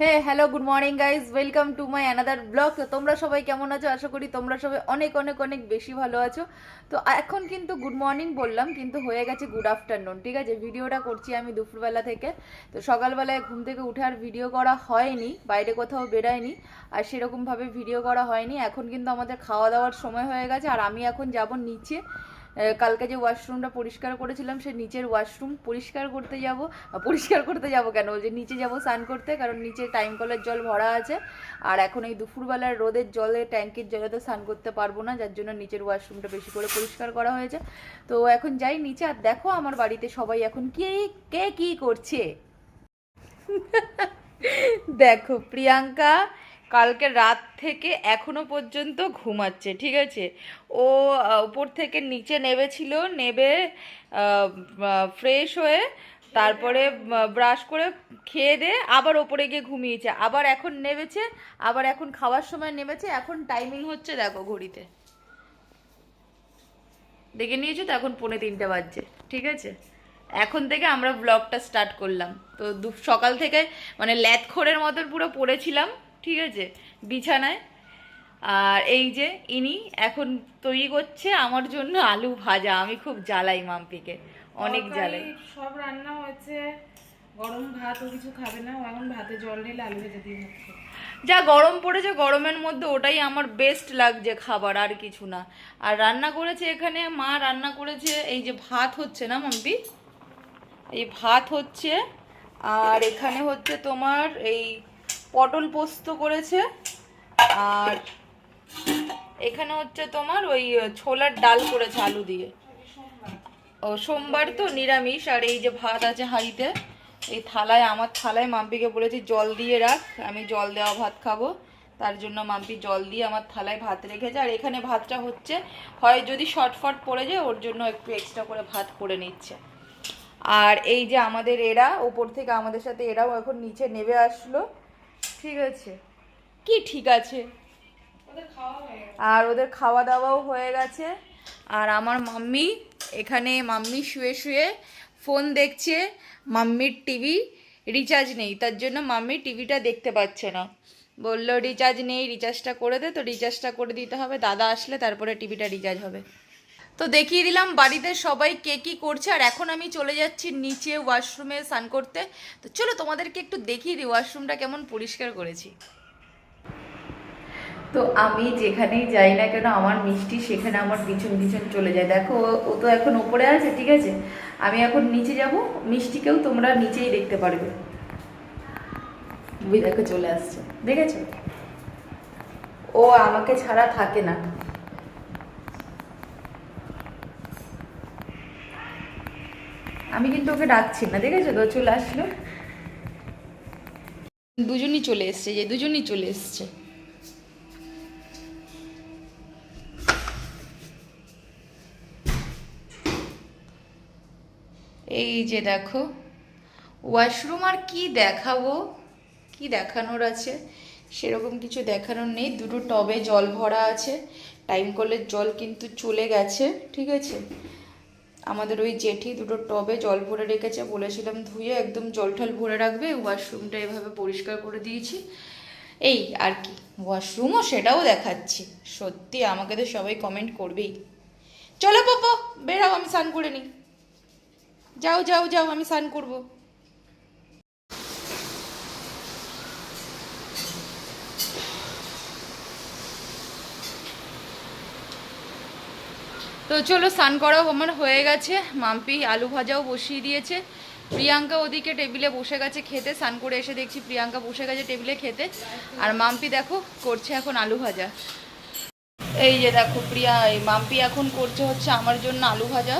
Hey hello good morning guys welcome to my another blog তো তোমরা সবাই কেমন আছো? আশা করি তোমরা সবাই অনেক অনেক অনেক বেশি ভালো আছো। তো এখন কিন্তু গুড মর্নিং বললাম, কিন্তু হয়ে গেছে গুড আফটারনুন ঠিক আছে? ভিডিওটা করছি আমি দুপুরবেলা থেকে। তো সকালবেলায় ঘুম থেকে উঠে আর ভিডিও করা হয়নি, বাইরে কোথাও বেরায়নি, আর সেরকমভাবে ভিডিও করা হয়নি। এখন কিন্তু আমাদের খাওয়া দাওয়ার সময় হয়ে গেছে, আর আমি এখন যাব নিচে। কালকে যে ওয়াশরুমটা পরিষ্কার করেছিলাম, সে নিচের ওয়াশরুম পরিষ্কার করতে যাব। পরিষ্কার করতে যাব কেন? যে নিচে যাব স্নান করতে, কারণ নিচে টাইম কলের জল ভরা আছে। আর এখন এই দুপুরবেলার রোদের জলে ট্যাঙ্কির জলে তো স্নান করতে পারব না, যার জন্য নিচের ওয়াশরুমটা বেশি করে পরিষ্কার করা হয়েছে। তো এখন যাই নিচে, আর দেখো আমার বাড়িতে সবাই এখন কে কে কি করছে? দেখো, প্রিয়াঙ্কা কালকে রাত থেকে এখনও পর্যন্ত ঘুমাচ্ছে, ঠিক আছে? ও উপর থেকে নিচে নেবেছিল, নেবে ফ্রেশ হয়ে তারপরে ব্রাশ করে খেয়ে দিয়ে আবার ওপরে গিয়ে ঘুমিয়েছে। আবার এখন নেবেছে, আবার এখন খাওয়ার সময় নেমেছে এখন টাইমিং হচ্ছে দেখো ঘড়িতে। দেখে নিয়েছো তো এখন পৌনে তিনটে বাজছে, ঠিক আছে? এখন থেকে আমরা ব্লগটা স্টার্ট করলাম। তো সকাল থেকে মানে ল্যাথখোরের মতন পুরো পড়েছিলাম। ঠিক আছে? বিছানায়। আর এই যে ইনি এখন তৈরি করছে আমার জন্য আলু ভাজা। আমি খুব জ্বালাই মাম্পিকে। অনেক জ্বালাই। সব রান্না হয়েছে। গরম ভাত ও কিছু খাবে না। ও এখন ভাতে জল ঢেলে আলু ভেজে দিয়ে যা গরম পড়েছে গরমের মধ্যে ওটাই আমার বেস্ট লাগছে খাবার আর কিছু না। আর রান্না করেছে এখানে মা রান্না করেছে এই যে ভাত হচ্ছে না মাম্পি? এই ভাত হচ্ছে আর এখানে হচ্ছে তোমার এই পটল পোস্ত করেছে। আর এখানে হচ্ছে তোমার ওই ছোলার ডাল করেছে আলু দিয়ে। ও, সোমবার তো নিরামিষ, আর এই যে ভাত আছে হাঁড়িতে, এই থালায়, আমার থালায় মাম্পিকে বলেছি, জল দিয়ে রাখ, আমি জল দেওয়া ভাত খাব। তার জন্য মাম্পি জল দিয়ে আমার থালায় ভাত রেখেছে, আর এখানে ভাতটা হচ্ছে, হয় যদি শর্টফট পড়ে যায়, ওর জন্য একটু এক্সট্রা করে ভাত করে নিচ্ছে। আর এই যে আমাদের এরা, ওপর থেকে আমাদের সাথে এরাও এখন নিচে নেমে আসলো। ঠিক আছে। কি ঠিক আছে? ওদের খাওয়া গেছে। আর ওদের খাওয়া দাওয়াও হয়ে গেছে। আর আমার মাম্মি এখানে মাম্মি শুয়ে শুয়ে ফোন দেখছে মাম্মির টিভি রিচার্জ নেই তার জন্য মাম্মি টিভিটা দেখতে পাচ্ছে না। বলল রিচার্জ নেই রিচার্জটা করে দে তো রিচার্জটা করে দিতে হবে দাদা আসলে তারপরে টিভিটা রিচার্জ হবে। তো দেখিয়ে দিলাম বাড়িতে সবাই কে কী করছে, আর এখন আমি চলে যাচ্ছি নিচে ওয়াশরুমে স্নান করতে। তো চলো তোমাদেরকে একটু দেখিয়ে দিই ওয়াশরুমটা কেমন পরিষ্কার করেছি। তো আমি যেখানেই যাই না কেন, আমার মিষ্টি সেখানে আমার পিছন পিছন চলে যায়। দেখো, ও- তো এখন ওপরে আছে, ঠিক আছে? আমি এখন নিচে যাব, মিষ্টিকেও তোমরা নিচেই দেখতে পারবে। দেখো, চলে আসছে। দেখেছ? ও আমাকে ছাড়া থাকে না। আমি কিন্তু ওকে ডাকছি না, দেখেছ তো? চলে আসলো। দুজনই চলে এসছে, যে দুজনই চলে এসছে। এই যে দেখো, ওয়াশরুম আর কি দেখাবো? কি দেখানোর আছে? সেরকম কিছু দেখানোর নেই, দুটো টবে জল ভরা আছে। টাইম কলের জল কিন্তু চলে গেছে, ঠিক আছে? আমাদের ওই জেঠি দুটো টবে জল ভরে রেখেছে, বলেছিলাম ধুয়ে একদম জল ঠল ভরে রাখবে, ওয়াশরুমটা এভাবে পরিষ্কার করে দিয়েছি। এই আর কি, ওয়াশরুমও সেটাও দেখাচ্ছি, সত্যি আমাকে তো সবাই কমেন্ট করবেই। চলো পাপা বেরাও আমি স্নান করে নিই। যাও যাও যাও, আমি স্নান করব। তো চলো স্নান করাও আমার হয়ে গেছে। মাম্পি আলু ভাজাও বসিয়ে দিয়েছে। প্রিয়াঙ্কা ওদিকে টেবিলে বসে গেছে খেতে। স্নান করে এসে দেখছি প্রিয়াঙ্কা বসে গেছে টেবিলে খেতে। আর মাম্পি দেখো করছে এখন আলু ভাজা। এই যে দেখো প্রিয়া এই মাম্পি এখন করছে হচ্ছে আমার জন্য আলু ভাজা।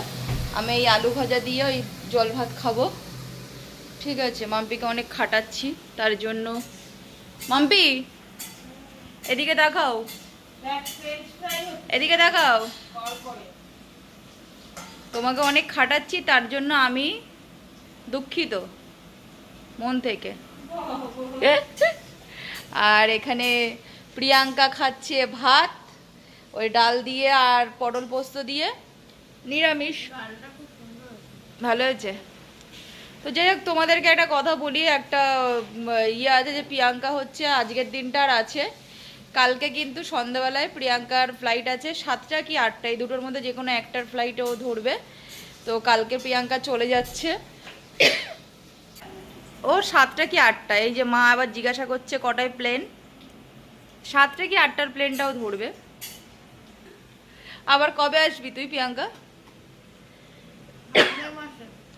আমি এই আলু ভাজা দিয়ে ওই জল ভাত খাব। ঠিক আছে মাম্পিকে অনেক খাটাচ্ছি তার জন্য। মাম্পি এদিকে দেখাও। এদিকে দেখাও। তোমাকে অনেক খাটাচ্ছি, তার জন্য আমি দুঃখিত, মন থেকে। আর এখানে প্রিয়াঙ্কা খাচ্ছে ভাত, ওই ডাল দিয়ে আর পটল পোস্ত দিয়ে নিরামিষ। ভালো হয়েছে? তো যাই হোক, তোমাদেরকে একটা কথা বলি, একটা ইয়ে আছে যে প্রিয়াঙ্কা হচ্ছে, আজকের দিনটা আর আছে। কালকে কিন্তু সন্ধ্যাবেলায় প্রিয়াঙ্কার ফ্লাইট আছে সাতটা কি আটটা এই দুটোর মধ্যে যে কোনো একটার ফ্লাইটে ও ধরবে। তো কালকে প্রিয়াঙ্কা চলে যাচ্ছে। ও সাতটা কি আটটা এই যে মা আবার জিজ্ঞাসা করছে কটায় প্লেন সাতটা কি আটটার প্লেনটাও ধরবে। আবার কবে আসবি তুই প্রিয়াঙ্কা?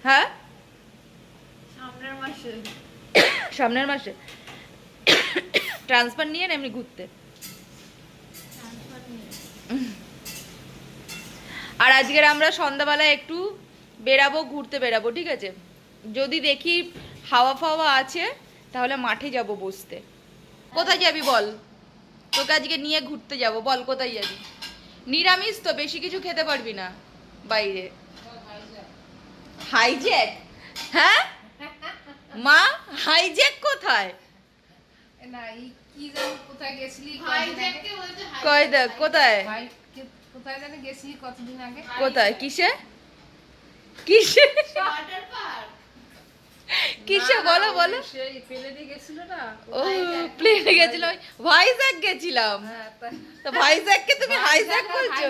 হ্যাঁ? সামনের মাসে। ট্রান্সফার নিয়ে এমনি ঘুরতে। আর আজকের আমরা সন্ধ্যাবেলায় একটু বেরাবো ঘুরতে বেরাবো ঠিক আছে? যদি দেখি হাওয়া ফাওয়া আছে তাহলে মাঠে যাব বসতে। কোথায় যাবি বল? তোকে আজকে নিয়ে ঘুরতে যাব বল কোথায় যাবি? নিরামিষ তো বেশি কিছু খেতে পারবি না বাইরে। হাইজ্যাক? হ্যাঁ? মা হাইজ্যাক কোথায়? না কি জানি কোথায় কয় দেখ কোথায় ভাই জানি গেছিলি কতদিন আগে? কোথায়? কিসে? কিসে? কিসে? বলো বলো। সেই ফেলে গেছিল না ও প্লেনে গেছিলাম ভাইজ্যাক গেছিলাম। হ্যাঁ তো ভাইজ্যাককে তুমি হাইজ্যাক বলছো?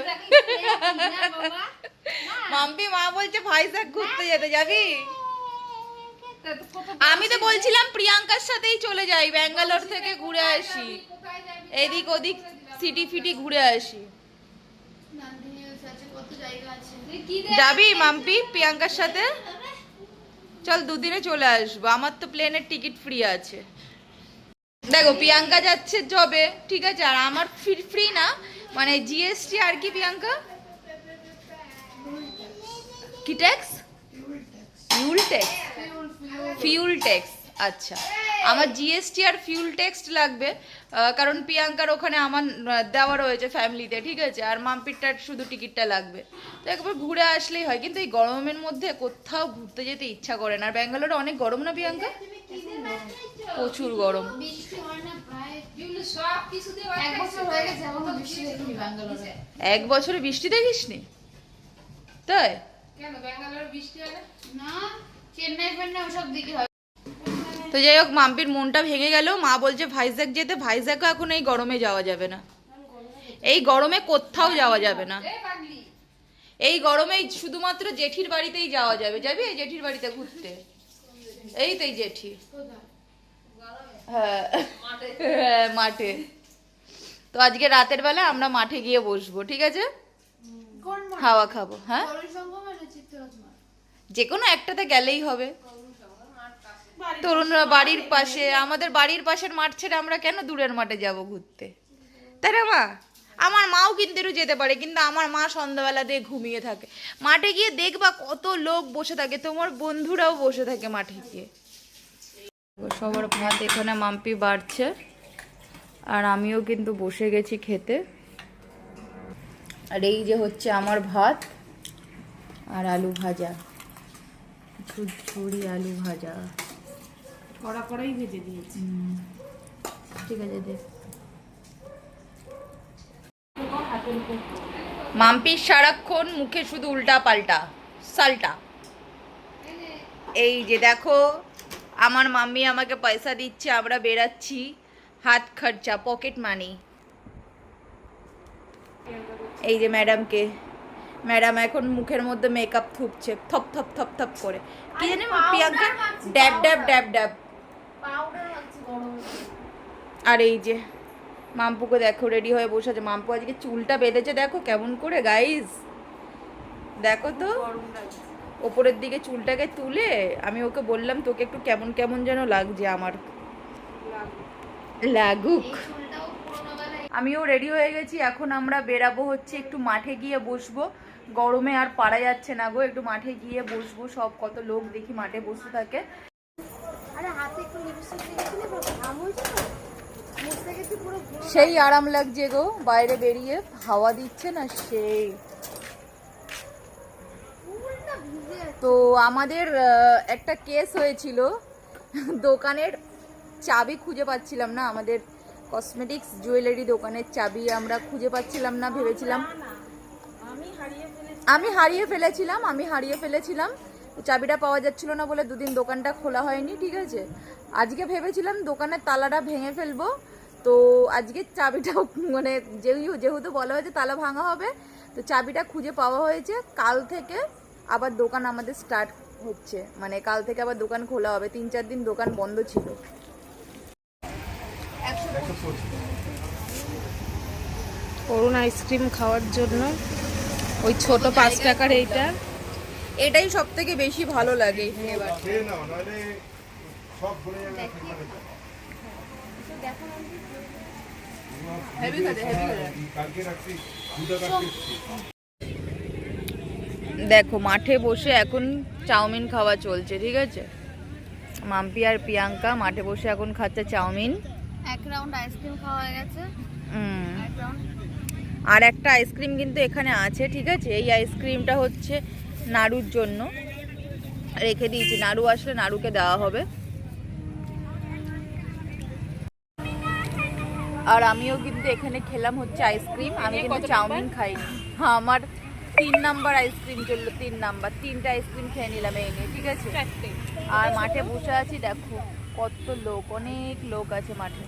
মাম্পি মা বলছে ভাইজ্যাক ঘুরতে যেতে যাবি? আমি তো বলছিলাম প্রিয়াঙ্কার সাথেই চলে যাই ব্যাঙ্গালোর থেকে ঘুরে আসি। এদিক ওদিক সিটি ফিটি ঘুরে আসি। যাবি, মাম্পি, প্রিয়াঙ্কার সাথে? চল দুদিনে চলে আসব। আমার তো প্লেনের টিকিট ফ্রি আছে। দেখো, প্রিয়াঙ্কা যাচ্ছে জবে ঠিক আছে? আর আমার ফ্রি ফ্রি না। মানে জিএসটি আর কি, প্রিয়াঙ্কা? কি tax fuel tax fuel tax আচ্ছা। আমার জিএসটি আর ফিউল ট্যাক্স লাগবে কারণ প্রিয়াঙ্কার ওখানে আমার দেওয়া রয়েছে ফ্যামিলিতে ঠিক আছে? আর মাম্পিরটার শুধু টিকিটটা লাগবে। তো একবার ঘুরে আসলেই হয় কিন্তু এই গরমের মধ্যে কোথাও ঘুরতে যেতে ইচ্ছা করে না। আর ব্যাঙ্গালোরে অনেক গরম না প্রিয়াঙ্কা? প্রচুর গরম। এক বছর বৃষ্টি দেখিনি ব্যাঙ্গালোরে। এক বছরে বৃষ্টি দেখিসনি? তাই? কেন ব্যাঙ্গালোরে বৃষ্টি হয় না? না চেন্নাই ফেন্নাই ওসব দিকে হয়। তো যাই হোক মাম্পির মনটা ভেঙে গেল। মা বলছে ভাইজ্যাক যেতে ভাইজ্যাকও এখন এই গরমে যাওয়া যাবে না। এই গরমে কোথাও যাওয়া যাবে না। এই গরমেই শুধুমাত্র জেঠির বাড়িতেই যাওয়া যাবে। যাবি এই জেঠির বাড়িতে ঘুরতে? এই তো জেঠি। হ্যাঁ হ্যাঁ, মাঠে। তো আজকে রাতের বেলা আমরা মাঠে গিয়ে বসবো ঠিক আছে? হাওয়া খাব হ্যাঁ? যে কোনো একটাতে গেলেই হবে। তরুণরা বাড়ির পাশে আমাদের বাড়ির পাশের মাঠ ছেড়ে আমরা কেন দূরের মাঠে যাব ঘুরতে? তাই না মা? আমার মাও কিন্তু একটু যেতে পারে কিন্তু আমার মা সন্ধ্যাবেলা দিয়ে ঘুমিয়ে থাকে। মাঠে গিয়ে দেখবা কত লোক বসে থাকে তোমার বন্ধুরাও বসে থাকে মাঠে গিয়ে। সবার ভাত এখানে মাম্পি বাড়ছে আর আমিও কিন্তু বসে গেছি খেতে। আর এই যে হচ্ছে আমার ভাত আর আলু ভাজা। ঝুরঝুরি আলু ভাজা। কড়া কড়াই ভেজে দিয়েছি। ঠিক আছে দে। মাম্পির সারাক্ষণ মুখে শুধু উল্টা পাল্টা সালটা। এই যে দেখো আমার মাম্মি আমাকে পয়সা দিচ্ছে আমরা বেরাচ্ছি হাত খরচা পকেট মানি। এই যে ম্যাডামকে ম্যাডাম এখন মুখের মধ্যে মেকআপ থুপছে থপ থপ থপ থপ করে। কি জানি প্রিয়াঙ্কা? ড্যাব ড্যাব ড্যাব ড্যাব। আর এই যে মাম্পুকে দেখো রেডি হয়ে বসে আছে। মাম্পু আজকে চুলটা বেঁধেছে দেখো কেমন করে গাইস দেখো তো। ওপরের দিকে চুলটাকে তুলে আমি ওকে বললাম তোকে একটু কেমন কেমন যেন লাগছে আমার। লাগুক। আমিও রেডি হয়ে গেছি। এখন আমরা বেরাবো হচ্ছে একটু মাঠে গিয়ে বসবো। গরমে আর পারা যাচ্ছে না গো একটু মাঠে গিয়ে বসবো। সব কত লোক দেখি মাঠে বসে থাকে। সেই আরাম লাগছে গো বাইরে বেরিয়ে হাওয়া দিচ্ছে না সেই। তো আমাদের একটা কেস হয়েছিল। দোকানের চাবি খুঁজে পাচ্ছিলাম না আমাদের কসমেটিক্স জুয়েলারি দোকানের চাবি আমরা খুঁজে পাচ্ছিলাম না ভেবেছিলাম। আমি হারিয়ে ফেলেছিলাম আমি হারিয়ে ফেলেছিলাম। চাবিটা পাওয়া যাচ্ছিল না বলে দুদিন দোকানটা খোলা হয়নি, ঠিক আছে? আজকে ভেবেছিলাম দোকানের তালাটা ভেঙে ফেলব। তো আজকে চাবিটা মানে যেহেতু বলা হয়েছে তালা ভাঙা হবে, তো চাবিটা খুঁজে পাওয়া হয়েছে। কাল থেকে আবার দোকান আমাদের স্টার্ট হচ্ছে। মানে কাল থেকে আবার দোকান খোলা হবে। তিন চার দিন দোকান বন্ধ ছিল। অরুণ আইসক্রিম খাওয়ার জন্য। ওই ছোট পাঁচ টাকার এইটা। এটাই সব থেকে বেশি ভালো লাগে দেখো মাঠে বসে এখন চাউমিন খাওয়া চলছে ঠিক আছে? মাম্পি আর প্রিয়াঙ্কা মাঠে বসে এখন খাচ্ছে চাউমিন। এক রাউন্ড আইসক্রিম খাওয়া হয়ে গেছে। আর একটা আইসক্রিম কিন্তু এখানে আছে ঠিক আছে? এই আইসক্রিমটা হচ্ছে নাড়ুর জন্য। রেখে দিয়েছি। নাড়ু আসলে নাড়ুকে দেওয়া হবে। আর আমিও কিন্তু এখানে খেলাম হচ্ছে আইসক্রিম। আমি কিন্তু চাউমিন খাইনি। হ্যাঁ আমার তিন নাম্বার আইসক্রিম চলল তিন নাম্বার। তিনটা আইসক্রিম খেয়ে নিলাম এই নিয়ে ঠিক আছে? আর মাঠে বসে আছি দেখো কত লোক অনেক লোক আছে মাঠে।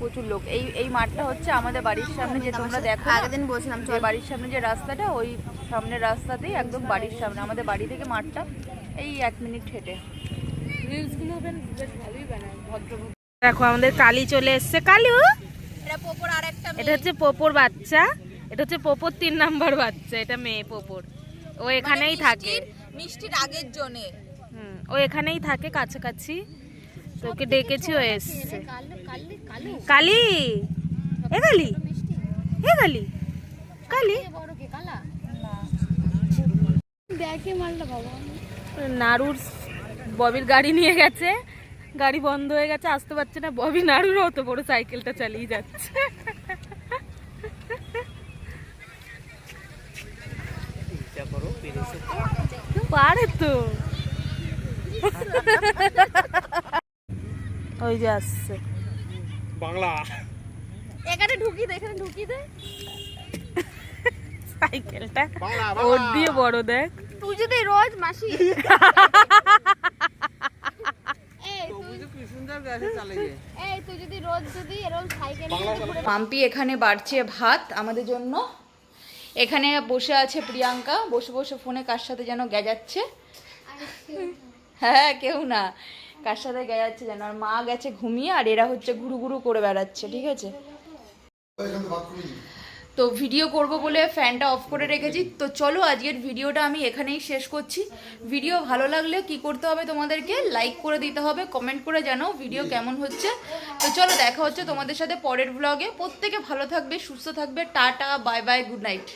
প্রচুর লোক। এই এই মাঠটা হচ্ছে আমাদের বাড়ির সামনে যে তোমরা দেখো আগের দিন বলছিলাম যে বাড়ির সামনে যে রাস্তাটা ওই সামনের রাস্তাতেই একদম বাড়ির সামনে আমাদের বাড়ি থেকে মাঠটা এই এক মিনিট হেঁটে। দেখো আমাদের কালি চলে এসছে। কালু! এটা হচ্ছে পোপোর বাচ্চা। এটা হচ্ছে পোপোর তিন নাম্বার বাচ্চা এটা মেয়ে পোপোর। ও এখানেই থাকে। মিষ্টির আগের জনে। হুম, ও এখানেই থাকে কাছাকাছি। তোকে ডেকেছি ও এসছে। কালি? এ কালি? এ কালি? কালি? নাড়ুর ববির গাড়ি নিয়ে গেছে। গাড়ি বন্ধ হয়ে গেছে আসতে পারছে না। ববি নাড়ুর অত বড় সাইকেলটা চালিয়ে যাচ্ছে। পারে তো। ওই যে আসছে। বাংলা। এখানে ঢুকি দে এখানে ঢুকি দে। সাইকেলটা ওর দিয়ে বড় দেখ। তুই যদি রোজ মাসি। এই তুই যদি রোজ যদি এরকম সাইকেল মাম্পি এখানে বাড়ছে ভাত আমাদের জন্য। এখানে বসে আছে প্রিয়াঙ্কা বসে বসে ফোনে কার সাথে যেন গেজাচ্ছে হ্যাঁ কেউ না। কার সাথে গেজাচ্ছে যেন? আর মা গেছে ঘুমিয়ে, আর এরা হচ্ছে ঘুরু ঘুরু করে বেড়াচ্ছে, ঠিক আছে? তো ভিডিও করব বলে ফ্যানটা অফ করে রেখেছি। তো চলো আজকের ভিডিওটা আমি এখানেই শেষ করছি। ভিডিও ভালো লাগলে কি করতে হবে তোমাদেরকে? লাইক করে দিতে হবে কমেন্ট করে জানাও ভিডিও কেমন হচ্ছে। তো চলো দেখা হচ্ছে তোমাদের সাথে পরের ব্লগে প্রত্যেকে ভালো থাকবে, সুস্থ থাকবে। Tata bye bye good night